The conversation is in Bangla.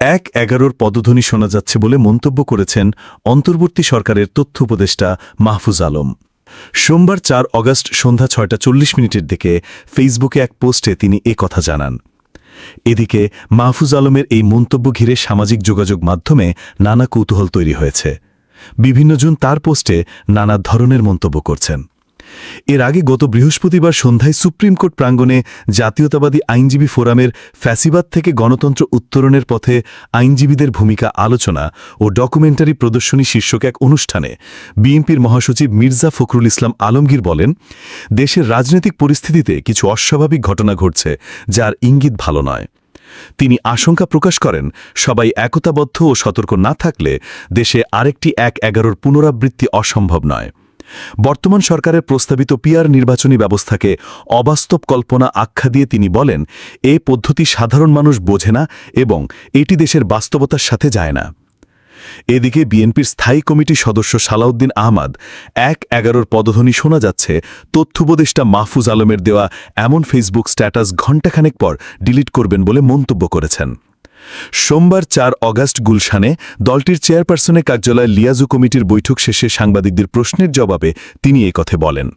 এক এগারোর পদধ্বনি শোনা যাচ্ছে বলে মন্তব্য করেছেন অন্তর্বর্তী সরকারের তথ্য উপদেষ্টা মাহফুজ আলম। সোমবার চার অগস্ট সন্ধ্যা ছয়টা চল্লিশ মিনিটের দিকে ফেসবুকে এক পোস্টে তিনি এ কথা জানান। এদিকে মাহফুজ আলমের এই মন্তব্য ঘিরে সামাজিক যোগাযোগ মাধ্যমে নানা কৌতূহল তৈরি হয়েছে। বিভিন্নজন তার পোস্টে নানা ধরনের মন্তব্য করছেন। এর আগে গত বৃহস্পতিবার সন্ধ্যায় সুপ্রিম কোর্ট প্রাঙ্গণে জাতীয়তাবাদী আইনজীবী ফোরামের ফ্যাসিবাদ থেকে গণতন্ত্র উত্তরণের পথে আইনজীবীদের ভূমিকা আলোচনা ও ডকুমেন্টারি প্রদর্শনী শীর্ষক এক অনুষ্ঠানে বিএনপির মহাসচিব মির্জা ফখরুল ইসলাম আলমগীর বলেন, দেশের রাজনৈতিক পরিস্থিতিতে কিছু অস্বাভাবিক ঘটনা ঘটছে যার ইঙ্গিত ভালো নয়। তিনি আশঙ্কা প্রকাশ করেন, সবাই একতাবদ্ধ ও সতর্ক না থাকলে দেশে আরেকটি এক এগারোর পুনরাবৃত্তি অসম্ভব নয়। বর্তমান সরকারের প্রস্তাবিত পিয়ার নির্বাচনী ব্যবস্থাকে অবাস্তব কল্পনা আখ্যা দিয়ে তিনি বলেন, এ পদ্ধতি সাধারণ মানুষ বোঝে না এবং এটি দেশের বাস্তবতার সাথে যায় না। এদিকে বিএনপির স্থায়ী কমিটির সদস্য সালাউদ্দিন আহমাদ এক এগারোর পদধ্বনি শোনা যাচ্ছে তথ্যোপদেষ্টা মাহফুজ আলমের দেওয়া এমন ফেসবুক স্ট্যাটাস ঘণ্টাখানেক পর ডিলিট করবেন বলে মন্তব্য করেছেন। সোমবার চার অগাস্ট গুলশানে দলটির চেয়ারপারসনের কার্যালয়ে লিয়াজু কমিটির বৈঠক শেষে সাংবাদিকদের প্রশ্নের জবাবে তিনি কথা বলেন।